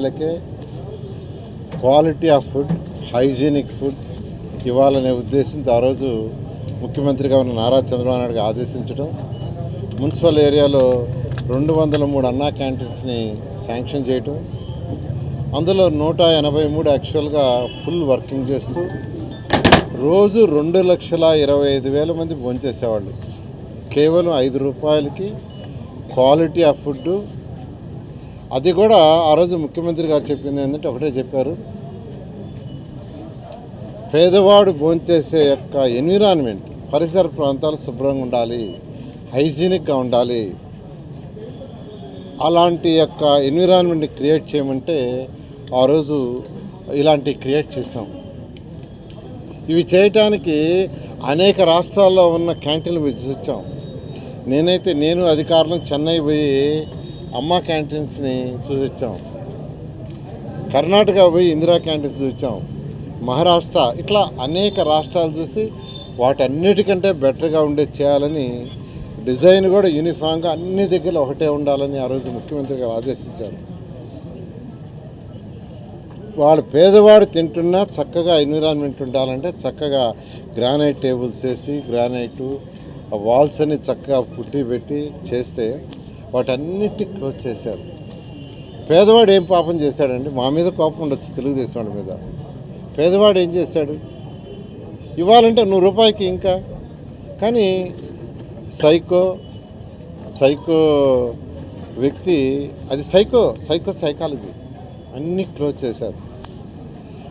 ఐదు quality of food hygienic food ఇవ్వాలనే ఉద్దేశంతో ఆ రోజు ముఖ్యమంత్రిగా ఉన్న నారా చంద్రబాబు నాయుడు ఆదేశించడం మున్సిపల్ ఏరియాలో రెండు వందల మూడు అన్నా క్యాంటీన్స్ని శాంక్షన్ చేయటం అందులో నూట ఎనభై మూడు యాక్చువల్గా ఫుల్ వర్కింగ్ చేస్తూ రోజు రెండు లక్షల ఇరవై ఐదు వేల మంది భోంచేసేవాళ్ళు. కేవలం ఐదు రూపాయలకి క్వాలిటీ ఆఫ్ ఫుడ్ అది కూడా ఆ రోజు ముఖ్యమంత్రి గారు చెప్పింది ఏంటంటే ఒకటే చెప్పారు. పేదవాడు భోంచేసే యొక్క ఎన్విరాన్మెంట్ పరిసర ప్రాంతాలు శుభ్రంగా ఉండాలి హైజీనిక్గా ఉండాలి. అలాంటి యొక్క ఎన్విరాన్మెంట్ని క్రియేట్ చేయమంటే ఆ రోజు ఇలాంటి క్రియేట్ చేసాం ఇవి చేయటానికి అనేక రాష్ట్రాల్లో ఉన్న క్యాంటీన్లు విసిచ్చాం నేనైతే నేను అధికారులను చెన్నై పోయి అమ్మ క్యాంటీన్స్ని చూసొచ్చాం. కర్ణాటక పోయి ఇందిరా క్యాంటీన్స్ చూసాం మహారాష్ట్ర ఇట్లా అనేక రాష్ట్రాలు చూసి వాటన్నిటికంటే బెటర్గా ఉండే చేయాలని డిజైన్ కూడా యూనిఫామ్గా అన్ని దగ్గర ఒకటే ఉండాలని ఆ రోజు ముఖ్యమంత్రి గారు ఆదేశించారు. వాడు పేదవాడు తింటున్నా చక్కగా ఎన్విరాన్మెంట్ ఉండాలంటే చక్కగా గ్రానైట్ టేబుల్స్ వేసి గ్రానైటు వాల్స్ అన్ని చక్కగా పుట్టి పెట్టి చేస్తే వాటన్నిటి క్లోజ్ చేశారు. పేదవాడు ఏం పాపం చేశాడండి? మా మీద కోపం ఉండొచ్చు తెలుగుదేశం వాడి మీద. పేదవాడు ఏం చేశాడు? ఇవ్వాలంటే నూరు రూపాయలకి ఇంకా. కానీ సైకో సైకో వ్యక్తి అది సైకో సైకో సైకాలజీ. అన్నీ క్లోజ్ చేశారు.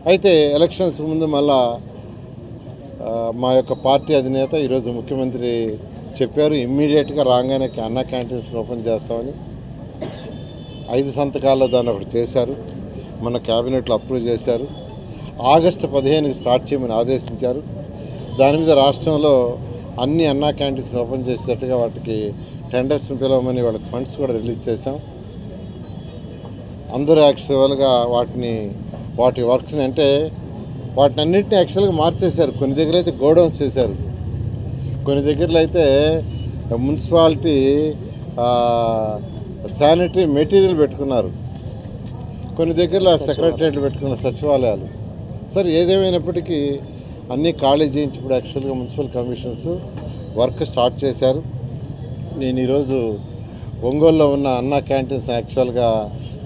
అయితే ఎలక్షన్స్ ముందు మళ్ళా మా యొక్క పార్టీ అధినేత ఈరోజు ముఖ్యమంత్రి చెప్పారు ఇమ్మీడియట్గా రాగానే అన్న క్యాంటీన్స్ ఓపెన్ చేస్తామని ఐదు సంతకాల్లో దాన్ని ఒకటి చేశారు మన క్యాబినెట్లో అప్రూవ్ చేశారు. ఆగస్టు పదిహేనుకి స్టార్ట్ చేయమని ఆదేశించారు. దాని మీద రాష్ట్రంలో అన్ని అన్నా క్యాంటీన్స్ ఓపెన్ చేసేటట్టుగా వాటికి టెండర్స్ని పిలవమని వాళ్ళకి ఫండ్స్ కూడా రిలీజ్ చేశాం. అందరూ యాక్చువల్గా వాటిని వాటి వర్క్స్ని అంటే వాటిని అన్నింటినీ యాక్చువల్గా మార్చేశారు. కొన్ని దగ్గర అయితే గోడౌన్స్ చేశారు. కొన్ని దగ్గరలో అయితే మున్సిపాలిటీ శానిటరీ మెటీరియల్ పెట్టుకున్నారు. కొన్ని దగ్గరలో సెక్రటరియట్లు పెట్టుకున్న సచివాలయాలు. సరే ఏదేమైనప్పటికీ అన్నీ ఖాళీ చేయించి ఇప్పుడు యాక్చువల్గా మున్సిపల్ కమిషన్స్ వర్క్ స్టార్ట్ చేశారు. నేను ఈరోజు ఒంగోలులో ఉన్న అన్నా క్యాంటీన్స్ యాక్చువల్గా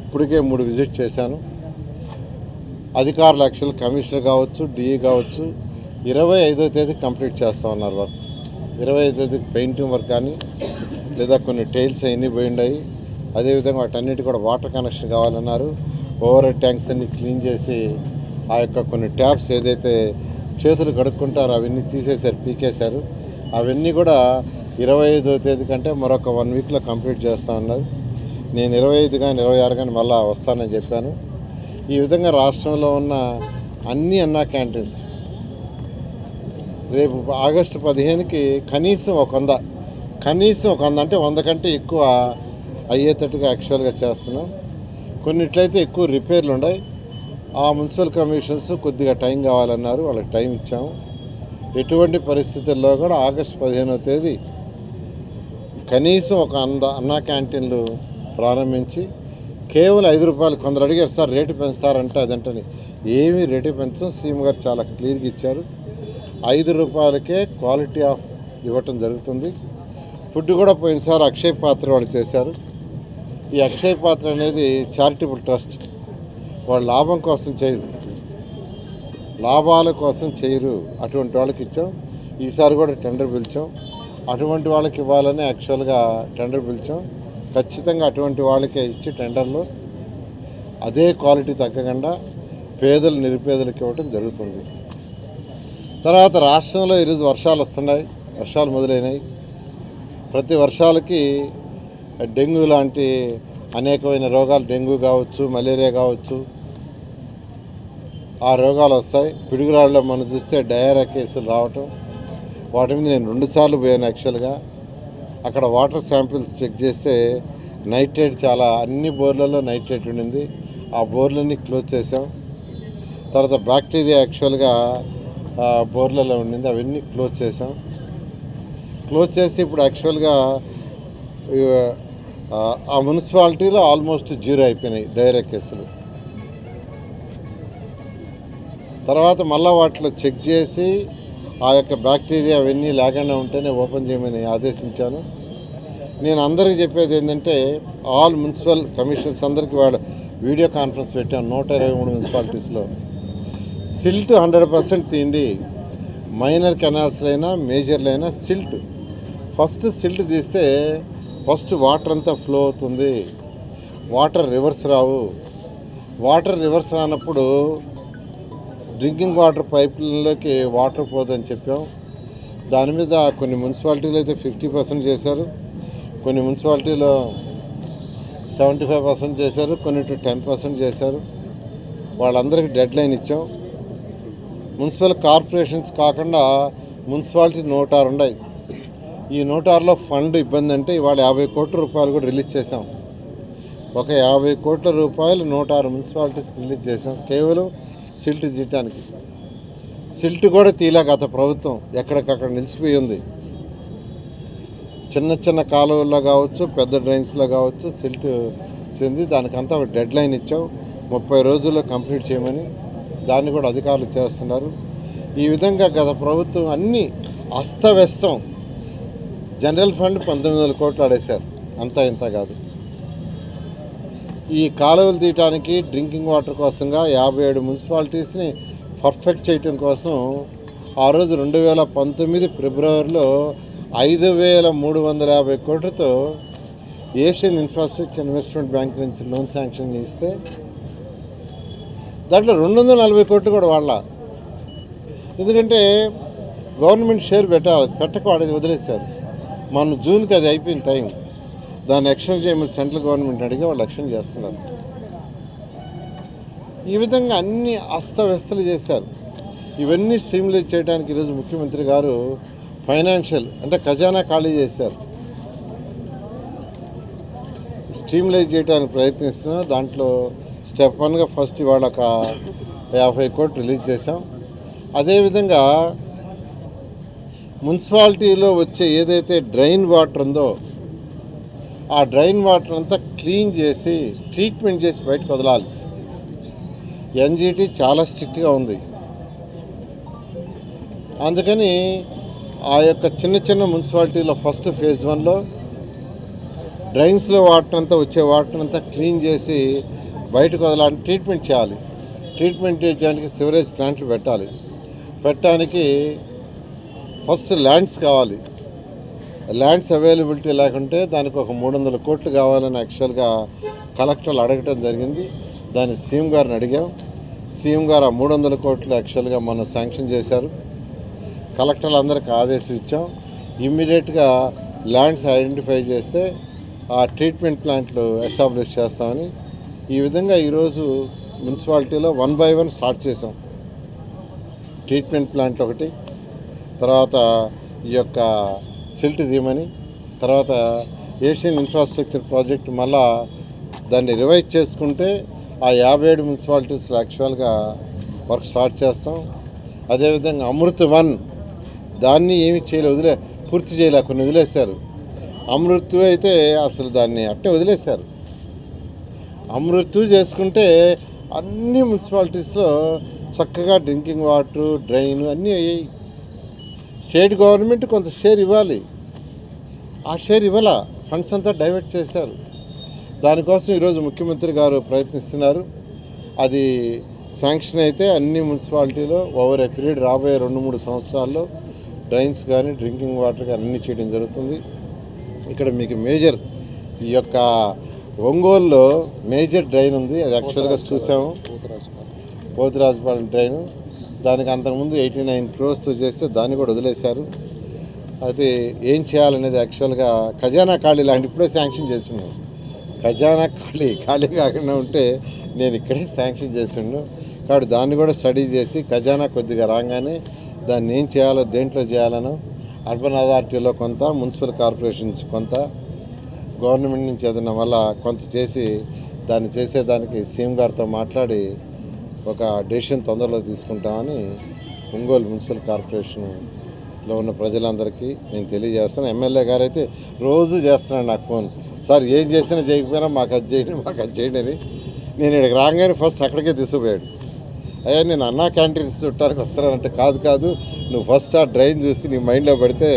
ఇప్పటికే మూడు విజిట్ చేశాను. అధికారులు యాక్చువల్ కమిషనర్ కావచ్చు డిఈ కావచ్చు ఇరవై ఐదో తేదీ కంప్లీట్ చేస్తా ఉన్నారు వర్క్. ఇరవై తేదీకి పెయింటింగ్ వర్క్ కానీ లేదా కొన్ని టైల్స్ అవన్నీ పోయిండాయి అదేవిధంగా వాటన్నిటి కూడా వాటర్ కనెక్షన్ కావాలన్నారు. ఓవర్ ట్యాంక్స్ అన్ని క్లీన్ చేసి ఆ యొక్క కొన్ని ట్యాప్స్ ఏదైతే చేతులు కడుక్కుంటారో అవన్నీ తీసేశారు పీకేశారు. అవన్నీ కూడా ఇరవై ఐదో తేదీ కంటే మరొక వన్ వీక్లో కంప్లీట్ చేస్తా ఉన్నారు. నేను ఇరవై ఐదు కానీ ఇరవై ఆరు కానీ మళ్ళీ వస్తానని చెప్పాను. ఈ విధంగా రాష్ట్రంలో ఉన్న అన్ని అన్నా క్యాంటీన్స్ రేపు ఆగస్టు పదిహేనుకి కనీసం ఒక వంద. కనీసం ఒక వంద అంటే వంద కంటే ఎక్కువ అయ్యేటట్టుగా యాక్చువల్గా చేస్తున్నాం. కొన్నిట్లయితే ఎక్కువ రిపేర్లు ఉన్నాయి. ఆ మున్సిపల్ కమిషన్స్ కొద్దిగా టైం కావాలన్నారు. వాళ్ళకి టైం ఇచ్చాము. ఎటువంటి పరిస్థితుల్లో కూడా ఆగస్టు పదిహేనవ తేదీ కనీసం ఒక అంద అన్నా క్యాంటీన్లు ప్రారంభించి కేవలం ఐదు రూపాయలు కొందరు అడిగారు సార్ రేటు పెంచుతారంటే అదంటని. ఏమీ రేటు పెంచం. సీఎం గారు చాలా క్లియర్గా ఇచ్చారు. ఐదు రూపాయలకే క్వాలిటీ ఆఫ్ ఇవ్వటం జరుగుతుంది. ఫుడ్ కూడా పోయినసారి అక్షయ్ పాత్ర వాళ్ళు చేశారు. ఈ అక్షయ్ పాత్ర అనేది చారిటబుల్ ట్రస్ట్. వాళ్ళు లాభం కోసం చేయరు. లాభాల కోసం చేయరు. అటువంటి వాళ్ళకి ఇచ్చాం. ఈసారి కూడా టెండర్ పిలిచాం. అటువంటి వాళ్ళకి ఇవ్వాలని యాక్చువల్గా టెండర్ పిలిచాం. ఖచ్చితంగా అటువంటి వాళ్ళకే ఇచ్చి టెండర్లో. అదే క్వాలిటీ తగ్గకుండా పేదలు నిరుపేదలకు ఇవ్వటం జరుగుతుంది. తర్వాత రాష్ట్రంలో ఈరోజు వర్షాలు వస్తున్నాయి. వర్షాలు మొదలైనాయి. ప్రతి వర్షాలకి డెంగ్యూ లాంటి అనేకమైన రోగాలు డెంగ్యూ కావచ్చు మలేరియా కావచ్చు ఆ రోగాలు వస్తాయి. పిడుగురాళ్ళలో మనం చూస్తే డయేరియా కేసులు రావటం. వాటి మీద నేను రెండుసార్లు పోయాను యాక్చువల్గా. అక్కడ వాటర్ శాంపిల్స్ చెక్ చేస్తే నైట్రేట్ చాలా అన్ని బోర్లలో నైట్రేట్ ఉండింది. ఆ బోర్లన్నీ క్లోజ్ చేసాం తర్వాత బ్యాక్టీరియా యాక్చువల్గా బోర్లలో ఉండింది అవన్నీ క్లోజ్ చేసాం క్లోజ్ చేసి ఇప్పుడు యాక్చువల్గా ఆ, మున్సిపాలిటీలో ఆల్మోస్ట్ జీరో అయిపోయినాయి డైరెక్ట్ కేసులు. తర్వాత మళ్ళీ వాటిలో చెక్ చేసి ఆ యొక్క బ్యాక్టీరియా అవన్నీ లేకుండా ఉంటేనే ఓపెన్ చేయమని ఆదేశించాను. నేను అందరికీ చెప్పేది ఏంటంటే ఆల్ మున్సిపల్ కమిషనర్స్ అందరికీ వాడు వీడియో కాన్ఫరెన్స్ పెట్టాను నూట ఇరవై మూడు మున్సిపాలిటీస్లో. సిల్ట్ హండ్రెడ్ పర్సెంట్ తీయండి మైనర్ కెనాల్స్లైనా మేజర్లైనా సిల్ట్. ఫస్ట్ సిల్ట్ తీస్తే ఫస్ట్ వాటర్ అంతా ఫ్లో అవుతుంది. వాటర్ రివర్స్ రావు. వాటర్ రివర్స్ రానప్పుడు డ్రింకింగ్ వాటర్ పైప్లలోకి వాటర్ పోదని చెప్పాం. దాని మీద కొన్ని మున్సిపాలిటీలు అయితే ఫిఫ్టీ పర్సెంట్ చేశారు. కొన్ని మున్సిపాలిటీలో సెవెంటీ ఫైవ్ పర్సెంట్ చేశారు. కొన్ని టెన్ పర్సెంట్ చేశారు. వాళ్ళందరికీ డెడ్ లైన్ ఇచ్చాం. మున్సిపల్ కార్పొరేషన్స్ కాకుండా మున్సిపాలిటీ నూట ఆరు ఉన్నాయి ఈ నూట ఆరులో ఫండ్ ఇబ్బంది అంటే ఇవాళ యాభై కోట్ల రూపాయలు కూడా రిలీజ్ చేశాం. ఒక యాభై కోట్ల రూపాయలు నూట ఆరు మున్సిపాలిటీస్ రిలీజ్ చేశాం. కేవలం సిల్ట్ తీయటానికి. సిల్ట్ కూడా తీలా గత ప్రభుత్వం ఎక్కడికక్కడ నిలిచిపోయి ఉంది. చిన్న చిన్న కాలువల్లో కావచ్చు పెద్ద డ్రైన్స్లో కావచ్చు సిల్ట్ చెంది దానికంతా ఒక డెడ్ లైన్ ఇచ్చాం. ముప్పై రోజుల్లో కంప్లీట్ చేయమని దాన్ని కూడా అధికారులు చేస్తున్నారు. ఈ విధంగా గత ప్రభుత్వం అన్నీ అస్తవ్యస్తం జనరల్ ఫండ్ పంతొమ్మిది వందల కోట్లు ఆడేశారు. అంతా ఇంత కాదు. ఈ కాలువలు తీయటానికి డ్రింకింగ్ వాటర్ కోసంగా యాభై ఏడు మున్సిపాలిటీస్ని పర్ఫెక్ట్ చేయటం కోసం ఆ రోజు రెండు వేల పంతొమ్మిది ఫిబ్రవరిలో ఐదు వేల మూడు వందల యాభై కోట్లతో ఏషియన్ ఇన్ఫ్రాస్ట్రక్చర్ ఇన్వెస్ట్మెంట్ బ్యాంక్ నుంచి లోన్ శాంక్షన్ ఇస్తే దాంట్లో రెండు వందల నలభై కోట్లు కూడా వాళ్ళ. ఎందుకంటే గవర్నమెంట్ షేర్ పెట్టాలి పెట్టక వాడేది వదిలేశారు. మన జూన్కి అది అయిపోయిన టైం. దాన్ని ఎక్స్టెండ్ చేయమని సెంట్రల్ గవర్నమెంట్ అడిగి వాళ్ళు ఎక్స్టెండ్ చేస్తున్నారు. ఈ విధంగా అన్ని అస్తవ్యస్తలు చేశారు. ఇవన్నీ స్ట్రీమ్లైజ్ చేయడానికి ఈరోజు ముఖ్యమంత్రి గారు ఫైనాన్షియల్ అంటే ఖజానా ఖాళీ చేశారు. స్ట్రీమ్లైజ్ చేయడానికి ప్రయత్నిస్తున్నా దాంట్లో స్టెప్ వన్గా ఫస్ట్ ఇవాళ ఒక యాభై కోట్లు రిలీజ్ చేశాం. అదేవిధంగా మున్సిపాలిటీలో వచ్చే ఏదైతే డ్రైన్ వాటర్ ఉందో ఆ డ్రైన్ వాటర్ అంతా క్లీన్ చేసి ట్రీట్మెంట్ చేసి బయటకు వదలాలి. ఎన్జిటి చాలా స్ట్రిక్ట్గా ఉంది. అందుకని ఆ యొక్క చిన్న చిన్న మున్సిపాలిటీలో ఫస్ట్ ఫేజ్ వన్లో డ్రైన్స్లో వాటర్ అంతా వచ్చే వాటర్ అంతా క్లీన్ చేసి బయటకు వదలాలని ట్రీట్మెంట్ చేయాలి. ట్రీట్మెంట్ చేయడానికి సివరేజ్ ప్లాంట్లు పెట్టాలి. పెట్టడానికి ఫస్ట్ ల్యాండ్స్ కావాలి. ల్యాండ్స్ అవైలబిలిటీ లేకుంటే దానికి ఒక మూడు వందల కోట్లు కావాలని యాక్చువల్గా కలెక్టర్లు అడగటం జరిగింది. దాన్ని సీఎం గారిని అడిగాం. సీఎం గారు ఆ మూడు వందల కోట్లు యాక్చువల్గా మొన్న శాంక్షన్ చేశారు. కలెక్టర్లు అందరికి ఆదేశం ఇచ్చాం. ఇమ్మీడియట్గా ల్యాండ్స్ ఐడెంటిఫై చేస్తే ఆ ట్రీట్మెంట్ ప్లాంట్లు ఎస్టాబ్లిష్ చేస్తామని ఈ విధంగా ఈరోజు మున్సిపాలిటీలో వన్ బై వన్ స్టార్ట్ చేసాం ట్రీట్మెంట్ ప్లాంట్ ఒకటి తర్వాత ఈ యొక్క సిల్ట్ తీయమని తర్వాత ఏషియన్ ఇన్ఫ్రాస్ట్రక్చర్ ప్రాజెక్ట్ మళ్ళా దాన్ని రివైజ్ చేసుకుంటే ఆ యాభై ఏడు మున్సిపాలిటీస్లో యాక్చువల్గా వర్క్ స్టార్ట్ చేస్తాం. అదేవిధంగా అమృత్ వన్ దాన్ని ఏమి చేయలే వదిలే పూర్తి చేయలే కొన్ని వదిలేశారు. అమృత్ అయితే అసలు దాన్ని అట్టే వదిలేశారు. అమృత్ చేసుకుంటే అన్ని మున్సిపాలిటీస్లో చక్కగా డ్రింకింగ్ వాటర్ డ్రైన్ అన్నీ అయ్యాయి. స్టేట్ గవర్నమెంట్ కొంత షేర్ ఇవ్వాలి. ఆ షేర్ ఇవ్వాల. ఫండ్స్ అంతా డైవర్ట్ చేశారు. దానికోసం ఈరోజు ముఖ్యమంత్రి గారు ప్రయత్నిస్తున్నారు. అది శాంక్షన్ అయితే అన్ని మున్సిపాలిటీలో ఓవర్ ఏ పీరియడ్ రాబోయే రెండు మూడు సంవత్సరాల్లో డ్రైన్స్ కానీ డ్రింకింగ్ వాటర్ కానీ అన్నీ చేయడం జరుగుతుంది. ఇక్కడ మీకు మేజర్ ఈ యొక్క ఒంగోలులో మేజర్ డ్రైన్ ఉంది. అది యాక్చువల్గా చూసాము. పోతురాజుపాలెం డ్రైన్. దానికి అంతకుముందు ఎయిటీ నైన్ క్రోర్స్తో చేస్తే దాన్ని కూడా వదిలేశారు. అది ఏం చేయాలనేది యాక్చువల్గా ఖజానా ఖాళీ లాంటి ఇప్పుడే శాంక్షన్ చేసిండు. ఖజానా ఖాళీ ఖాళీ కాకుండా ఉంటే నేను ఇక్కడే శాంక్షన్ చేసిండు. కాబట్టి దాన్ని కూడా స్టడీ చేసి ఖజానా కొద్దిగా రాగానే దాన్ని ఏం చేయాలో దేంట్లో చేయాలనో అర్బన్ అథారిటీలో కొంత మున్సిపల్ కార్పొరేషన్స్ కొంత గవర్నమెంట్ నుంచి ఏదైనా వల్ల కొంత చేసి దాన్ని చేసేదానికి సీఎం గారితో మాట్లాడి ఒక డెసిషన్ తొందరలో తీసుకుంటామని ఒంగోలు మున్సిపల్ కార్పొరేషన్లో ఉన్న ప్రజలందరికీ నేను తెలియజేస్తాను. ఎమ్మెల్యే గారు అయితే రోజు చేస్తున్నాడు నాకు ఫోన్. సార్ ఏం చేసినా చేయకపోయినా మాకు అది చేయండి మాకు అది చేయండి అని నేను ఇక్కడికి రాగానే ఫస్ట్ అక్కడికే తీసుకుపోయాడు. అయ్యా నేను అన్నా క్యాంటీన్ చుట్టానికి వస్తానంటే కాదు కాదు నువ్వు ఫస్ట్ ఆ డ్రైన్ చూసి నీ మైండ్లో పడితే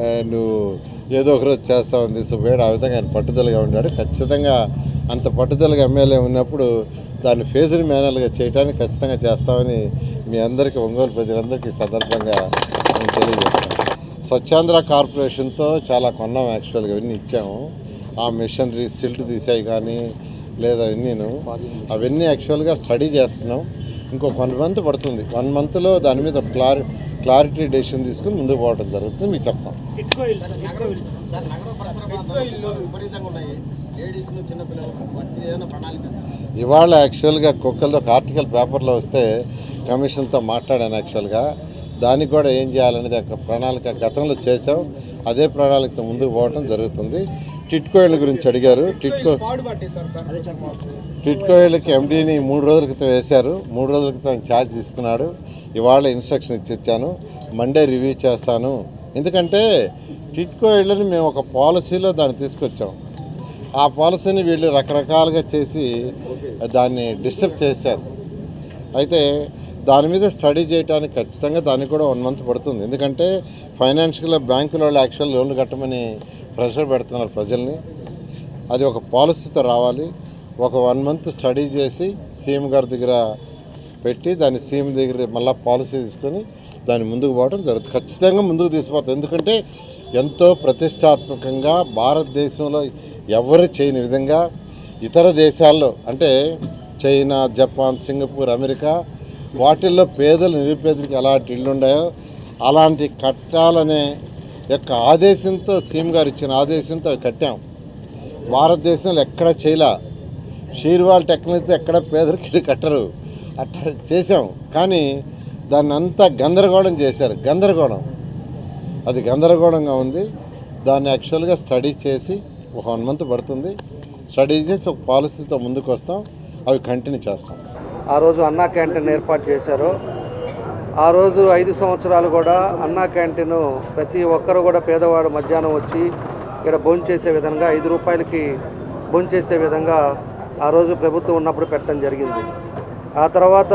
నువ్వు ఏదో ఒక రోజు చేస్తావని తీసుకుపోయాడు ఆ విధంగా ఆయన పట్టుదలగా ఉన్నాడు. ఖచ్చితంగా అంత పట్టుదలగా ఎమ్మెల్యే ఉన్నప్పుడు దాన్ని ఫేజ్డ్ మేనర్గా చేయడానికి ఖచ్చితంగా చేస్తామని మీ అందరికీ ఒంగోలు ప్రజలందరికీ సందర్భంగా నేను తెలియజేస్తాను. స్వచ్ఛాంధ్ర కార్పొరేషన్తో చాలా కొన్నాం యాక్చువల్గా. ఇవన్నీ ఇచ్చాము. ఆ మిషనరీ సిల్ట్ తీసాయి కానీ లేదా అవన్నీను అవన్నీ యాక్చువల్గా స్టడీ చేస్తున్నాం. ఇంకో వన్ మంత్ పడుతుంది. వన్ మంత్లో దాని మీద క్లారి క్లారిటీ డెసిషన్ తీసుకుని ముందుకు పోవడం జరుగుతుంది మీకు చెప్తాం. ఇవాళ యాక్చువల్గా కుక్కలతో ఒక ఆర్టికల్ పేపర్లో వస్తే కమిషన్తో మాట్లాడాను యాక్చువల్గా దానికి కూడా ఏం చేయాలనేది ఒక ప్రణాళిక గతంలో చేసాం అదే ప్రణాళికతో ముందుకు పోవడం జరుగుతుంది. టిట్కోయిల గురించి అడిగారు. టిట్కో టిట్కోయిలకి ఎండీని మూడు రోజుల క్రితం వేశారు. మూడు రోజుల క్రితం ఛార్జ్ తీసుకున్నాడు. ఇవాళ ఇన్స్ట్రక్షన్ ఇచ్చిచ్చాను. మండే రివ్యూ చేస్తాను. ఎందుకంటే టిట్కో ఇళ్ళని మేము ఒక పాలసీలో దాన్ని తీసుకొచ్చాం. ఆ పాలసీని వీళ్ళు రకరకాలుగా చేసి దాన్ని డిస్టర్బ్ చేశారు. అయితే దాని మీద స్టడీ చేయడానికి ఖచ్చితంగా దానికి కూడా వన్ మంత్ పడుతుంది. ఎందుకంటే ఫైనాన్షియల్గా బ్యాంకుల వాళ్ళు యాక్చువల్ లోన్లు కట్టమని ప్రెషర్ పెడుతున్నారు ప్రజల్ని. అది ఒక పాలసీతో రావాలి. ఒక వన్ మంత్ స్టడీ చేసి సీఎం గారి దగ్గర పెట్టి దాన్ని సీఎం దగ్గర మళ్ళీ పాలసీ తీసుకొని దాన్ని ముందుకు పోవడం జరుగుతుంది. ఖచ్చితంగా ముందుకు తీసుకుపోతాం. ఎందుకంటే ఎంతో ప్రతిష్టాత్మకంగా భారతదేశంలో ఎవరు చేయని విధంగా ఇతర దేశాల్లో అంటే చైనా జపాన్ సింగపూర్ అమెరికా వాటిల్లో పేదలు నిరుపేదలకు ఎలాంటి ఇళ్ళు ఉన్నాయో అలాంటి కట్టాలనే యొక్క ఆదేశంతో సీఎం గారు ఇచ్చిన ఆదేశంతో కట్టాం. భారతదేశంలో ఎక్కడ చేయలే. షీర్వాల్ టెక్నాలజీతో ఎక్కడ పేదరికి కట్టరు. అట్లా చేసాం కానీ దాన్ని అంతా గందరగోళం చేశారు. గందరగోళం. అది గందరగోళంగా ఉంది. దాన్ని యాక్చువల్గా స్టడీ చేసి ఒక వన్ మంత్ పడుతుంది. స్టడీ చేసి ఒక పాలసీతో ముందుకు వస్తాం అవి కంటిన్యూ చేస్తాం. ఆ రోజు అన్నా క్యాంటీన్ ఏర్పాటు చేశారు. ఆ రోజు ఐదు సంవత్సరాలు కూడా అన్నా క్యాంటీన్ ప్రతి ఒక్కరు కూడా పేదవాడు మధ్యాహ్నం వచ్చి ఇక్కడ భోంచేసే విధంగా ఐదు రూపాయలకి భోంచేసే విధంగా ఆ రోజు ప్రభుత్వం ఉన్నప్పుడు పెట్టడం జరిగింది. ఆ తర్వాత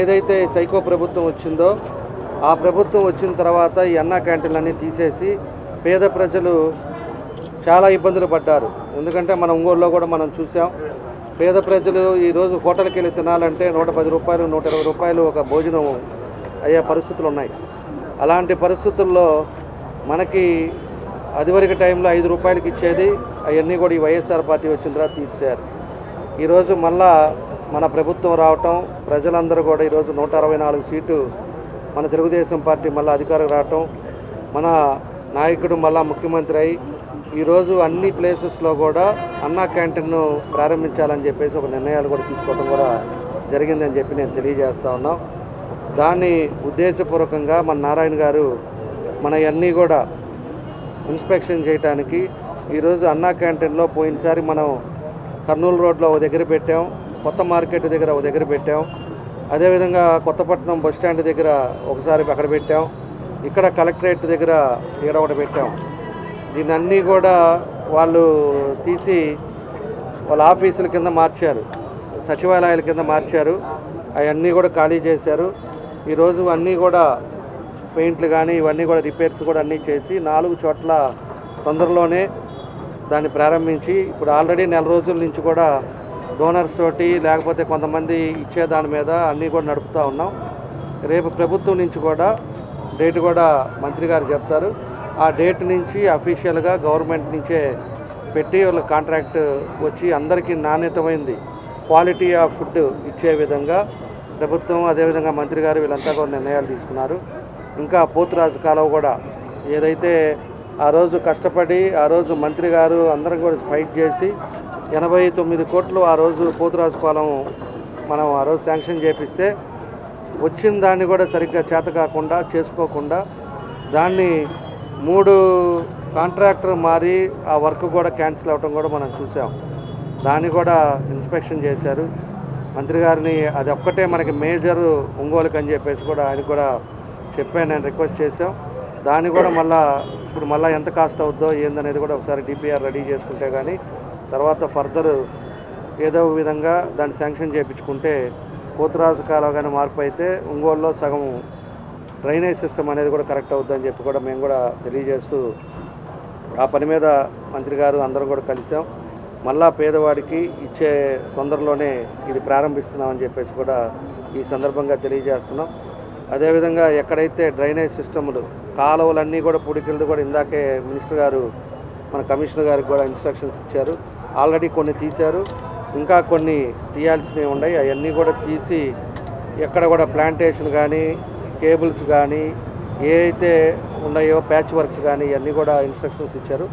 ఏదైతే సైకో ప్రభుత్వం వచ్చిందో ఆ ప్రభుత్వం వచ్చిన తర్వాత ఈ అన్నా క్యాంటీన్లన్నీ తీసేసి పేద ప్రజలు చాలా ఇబ్బందులు పడ్డారు. ఎందుకంటే మన ఒంగోలులో కూడా మనం చూసాం పేద ప్రజలు ఈరోజు హోటల్కి వెళ్ళి తినాలంటే నూట పది రూపాయలు నూట ఇరవై రూపాయలు ఒక భోజనం అయ్యే పరిస్థితులు ఉన్నాయి. అలాంటి పరిస్థితుల్లో మనకి అదివరకు టైంలో ఐదు రూపాయలకి ఇచ్చేది అవన్నీ కూడా ఈ వైఎస్ఆర్ పార్టీ వచ్చిన తర్వాత తీసేశారు. ఈరోజు మళ్ళా మన ప్రభుత్వం రావటం ప్రజలందరూ కూడా ఈరోజు నూట అరవై నాలుగు సీటు మన తెలుగుదేశం పార్టీ మళ్ళీ అధికారం రావటం మన నాయకుడు మళ్ళా ముఖ్యమంత్రి అయి ఈరోజు అన్ని ప్లేసెస్లో కూడా అన్నా క్యాంటీన్ను ప్రారంభించాలని చెప్పేసి ఒక నిర్ణయాలు కూడా తీసుకోవడం కూడా జరిగిందని చెప్పి నేను తెలియజేస్తా ఉన్నాం. దాన్ని ఉద్దేశపూర్వకంగా మన నారాయణ గారు మన అన్నీ కూడా ఇన్స్పెక్షన్ చేయడానికి ఈరోజు అన్నా క్యాంటీన్లో పోయినసారి మనం కర్నూలు రోడ్లో ఒక దగ్గర పెట్టాం కొత్త మార్కెట్ దగ్గర ఒక దగ్గర పెట్టాం. అదేవిధంగా కొత్తపట్నం బస్ స్టాండ్ దగ్గర ఒకసారి అక్కడ పెట్టాం. ఇక్కడ కలెక్టరేట్ దగ్గర ఇక్కడ ఒకటి పెట్టాం. దీన్ని అన్నీ కూడా వాళ్ళు తీసి వాళ్ళ ఆఫీసుల కింద మార్చారు సచివాలయాల కింద మార్చారు. అవన్నీ కూడా ఖాళీ చేశారు. ఈరోజు అన్నీ కూడా పెయింట్లు కానీ ఇవన్నీ కూడా రిపేర్స్ కూడా అన్నీ చేసి నాలుగు చోట్ల తొందరలోనే దాన్ని ప్రారంభించి ఇప్పుడు ఆల్రెడీ నెల రోజుల నుంచి కూడా డోనర్స్ తోటి లేకపోతే కొంతమంది ఇచ్చే దాని మీద అన్నీ కూడా నడుపుతూ ఉన్నాం. రేపు ప్రభుత్వం నుంచి కూడా డేట్ కూడా మంత్రి గారు చెప్తారు. ఆ డేట్ నుంచి అఫీషియల్గా గవర్నమెంట్ నుంచే పెట్టి వాళ్ళ కాంట్రాక్ట్ వచ్చి అందరికీ నాణ్యతమైంది. క్వాలిటీ ఆఫ్ ఫుడ్ ఇచ్చే విధంగా ప్రభుత్వం అదేవిధంగా మంత్రి గారు వీళ్ళంతా కూడా నిర్ణయాలు తీసుకున్నారు. ఇంకా పోతురాజు కాలువ కూడా ఏదైతే ఆ రోజు కష్టపడి ఆ రోజు మంత్రి గారు అందరం కూడా ఫైట్ చేసి ఎనభై తొమ్మిది కోట్లు ఆ రోజు పోతురాజుపాలెం మనం ఆ రోజు శాంక్షన్ చేపిస్తే వచ్చిన దాన్ని కూడా సరిగ్గా చేత కాకుండా చేసుకోకుండా దాన్ని మూడు కాంట్రాక్టర్ మారి ఆ వర్క్ కూడా క్యాన్సిల్ అవ్వడం కూడా మనం చూసాం. దాన్ని కూడా ఇన్స్పెక్షన్ చేశారు. మంత్రి గారిని అది ఒక్కటే మనకి మేజర్ ఒంగోలుకు అని చెప్పేసి కూడా ఆయన కూడా చెప్పాను నేను రిక్వెస్ట్ చేశాం. దాన్ని కూడా మళ్ళా ఇప్పుడు మళ్ళీ ఎంత కాస్ట్ అవుద్దో ఏందనేది కూడా ఒకసారి డిపిఆర్ రెడీ చేసుకుంటే కానీ తర్వాత ఫర్దర్ ఏదో విధంగా దాన్ని శాంక్షన్ చేయించుకుంటే పోతురాజు కాలువ కానీ మార్పు అయితే ఒంగోలులో సగం డ్రైనేజ్ సిస్టమ్ అనేది కూడా కరెక్ట్ అవుద్దని చెప్పి కూడా మేము కూడా తెలియజేస్తూ ఆ పని మీద మంత్రి గారు అందరం కూడా కలిసాం. మళ్ళా పేదవాడికి ఇచ్చే తొందరలోనే ఇది ప్రారంభిస్తున్నామని చెప్పేసి కూడా ఈ సందర్భంగా తెలియజేస్తున్నాం. అదేవిధంగా ఎక్కడైతే డ్రైనేజ్ సిస్టములు కాలువలన్నీ కూడా పుడికిలది కూడా ఇందాకే మినిస్టర్ గారు మన కమిషనర్ గారికి కూడా ఇన్స్ట్రక్షన్స్ ఇచ్చారు. ఆల్రెడీ కొన్ని తీశారు. ఇంకా కొన్ని తీయాల్సినవి ఉన్నాయి. అవన్నీ కూడా తీసి ఎక్కడ కూడా ప్లాంటేషన్ కానీ కేబుల్స్ కానీ ఏ అయితే ఉన్నాయో ప్యాచ్ వర్క్స్ కానీ ఇవన్నీ కూడా ఇన్స్ట్రక్షన్స్ ఇచ్చారు.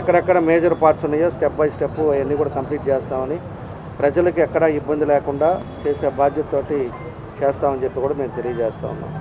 ఎక్కడెక్కడ మేజర్ పార్ట్స్ ఉన్నాయో స్టెప్ బై స్టెప్ అవన్నీ కూడా కంప్లీట్ చేస్తామని ప్రజలకు ఎక్కడా ఇబ్బంది లేకుండా చేసే బాధ్యతతోటి చేస్తామని చెప్పి కూడా మేము తెలియజేస్తా ఉన్నాం.